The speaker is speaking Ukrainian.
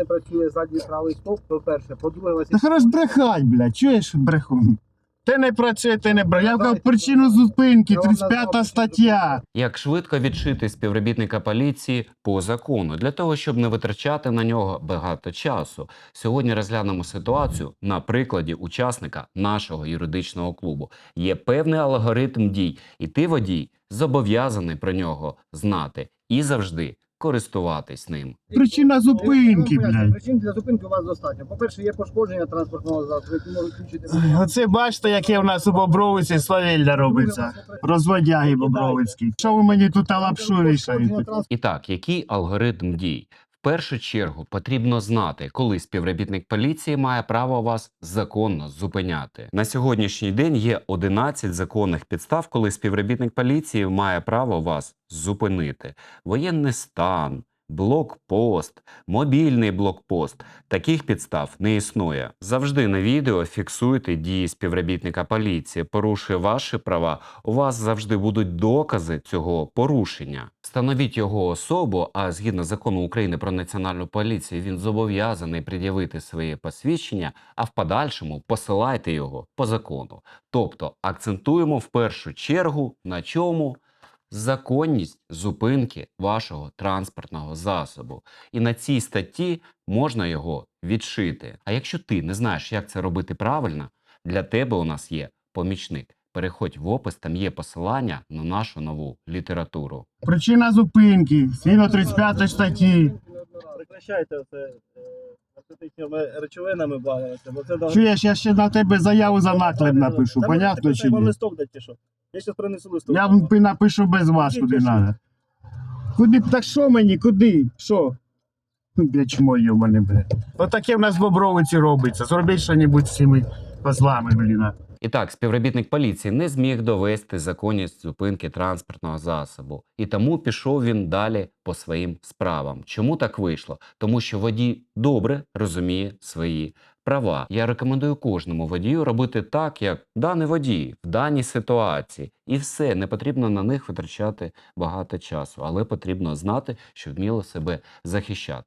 не працює задній правий стоп, по-перше. По-друге, у вас Та хорош брехать, блядь, чуєш брехун? Ти не працює, ти не брехать. Я вказав причину зупинки, Я вам 35 стаття. Як швидко відшити співробітника поліції по закону для того, щоб не витрачати на нього багато часу. Сьогодні розглянемо ситуацію на прикладі учасника нашого юридичного клубу. Є певний алгоритм дій, і ти, водій, зобов'язаний про нього знати і завжди користуватись ним. Причина зупинки, вам поясню, блядь. Причин для зупинки у вас достатньо. По-перше, є пошкодження транспортного засобу, які можуть включити. Оце бачите, яке в нас у Бобровиці свавілля робиться. Розводяги Бобровицькі. Що ви мені тут лапшу вішаєте? І так, який алгоритм дій? Першу чергу потрібно знати, коли співробітник поліції має право вас законно зупиняти. На сьогоднішній день є 11 законних підстав, коли співробітник поліції має право вас зупинити. Воєнний стан, блокпост, мобільний блокпост. Таких підстав не існує. Завжди на відео фіксуйте дії співробітника поліції, порушує ваші права. У вас завжди будуть докази цього порушення. Встановіть його особу, а згідно закону України про національну поліцію, він зобов'язаний пред'явити своє посвідчення, а в подальшому посилайте його по закону. Тобто акцентуємо в першу чергу на чому законність зупинки вашого транспортного засобу. І на цій статті можна його відшити. А якщо ти не знаєш, як це робити правильно, для тебе у нас є помічник. Переходь в опис, там є посилання на нашу нову літературу. Причина зупинки, згідно 35 статті. Прекращайте це е, наркотичними речовинами бавилися. бо це давно. Чуєш, я ще на тебе заяву за наклеп напишу, Та мені понятно чи Вам ні? листок дати що? Я зараз принесу листок. Я вам пи- напишу без вас, куди треба. Куди? Так що мені, куди? Що? Ну, блядь, чмо йобане, блядь. Отаке в нас в Бобровиці робиться. Зробіть що-небудь з цими козлами, блін. І так, співробітник поліції не зміг довести законність зупинки транспортного засобу, і тому пішов він далі по своїм справам. Чому так вийшло? Тому що водій добре розуміє свої права. Я рекомендую кожному водію робити так, як даний водій в даній ситуації, і все не потрібно на них витрачати багато часу, але потрібно знати, що вміло себе захищати.